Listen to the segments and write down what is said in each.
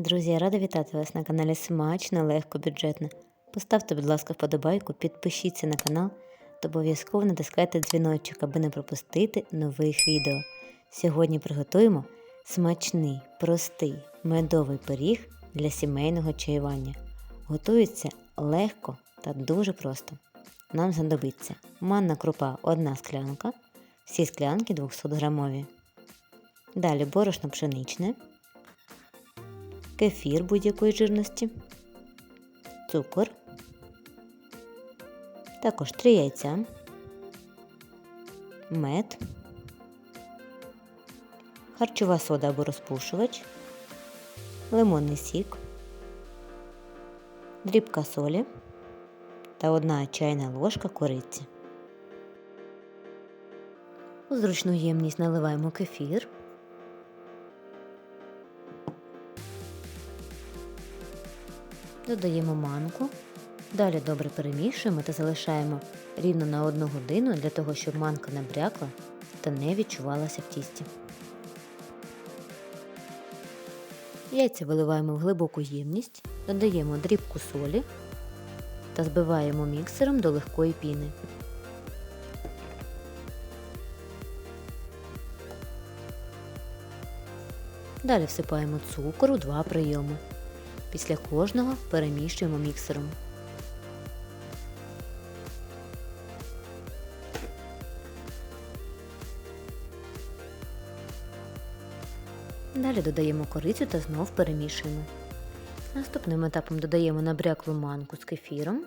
Друзі, я рада вітати вас на каналі Смачно, легко, бюджетно. Поставте, будь ласка, вподобайку, підпишіться на канал та обов'язково натискайте дзвіночок, аби не пропустити нових відео. Сьогодні приготуємо смачний, простий медовий пиріг для сімейного чаювання. Готується легко та дуже просто. Нам знадобиться манна крупа 1 склянка, всі склянки 200 грамові. Далі борошно пшеничне кефір будь-якої жирності, цукор, також 3 яйця, мед, харчова сода або розпушувач, лимонний сік, дрібка солі та 1 чайна ложка кориці. У зручну ємність наливаємо кефір. Додаємо манку. Далі добре перемішуємо та залишаємо рівно на 1 годину для того, щоб манка набрякла та не відчувалася в тісті. Яйця виливаємо в глибоку ємність, додаємо дрібку солі та збиваємо міксером до легкої піни. Далі всипаємо цукор у два прийоми. Після кожного переміщуємо міксером. Далі додаємо корицю та знов перемішуємо. Наступним етапом додаємо набряклу манку з кефіром.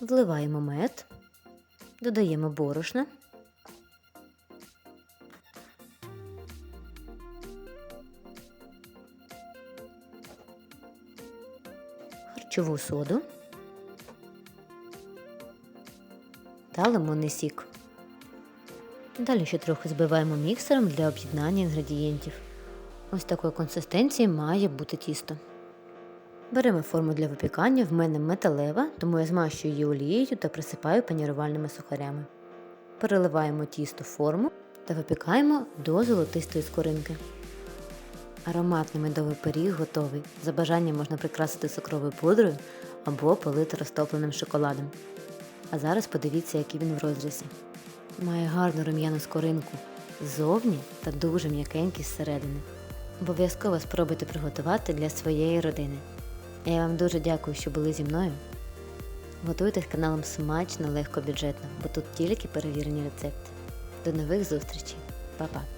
Вливаємо мед, додаємо борошна. Харчову соду та лимонний сік. Далі ще трохи збиваємо міксером для об'єднання інгредієнтів. Ось такої консистенції має бути тісто. Беремо форму для випікання, в мене металева, тому я змащую її олією та присипаю панірувальними сухарями. Переливаємо тісто в форму та випікаємо до золотистої скоринки. Ароматний медовий пиріг готовий. За бажанням можна прикрасити цукровою пудрою або полити розтопленим шоколадом. А зараз подивіться, який він в розрізі. Має гарну рум'яну скоринку ззовні та дуже м'якенький зсередини. Обов'язково спробуйте приготувати для своєї родини. Я вам дуже дякую, що були зі мною. Готуйте з каналом смачно, легко, бюджетно, бо тут тільки перевірені рецепти. До нових зустрічей. Па-па!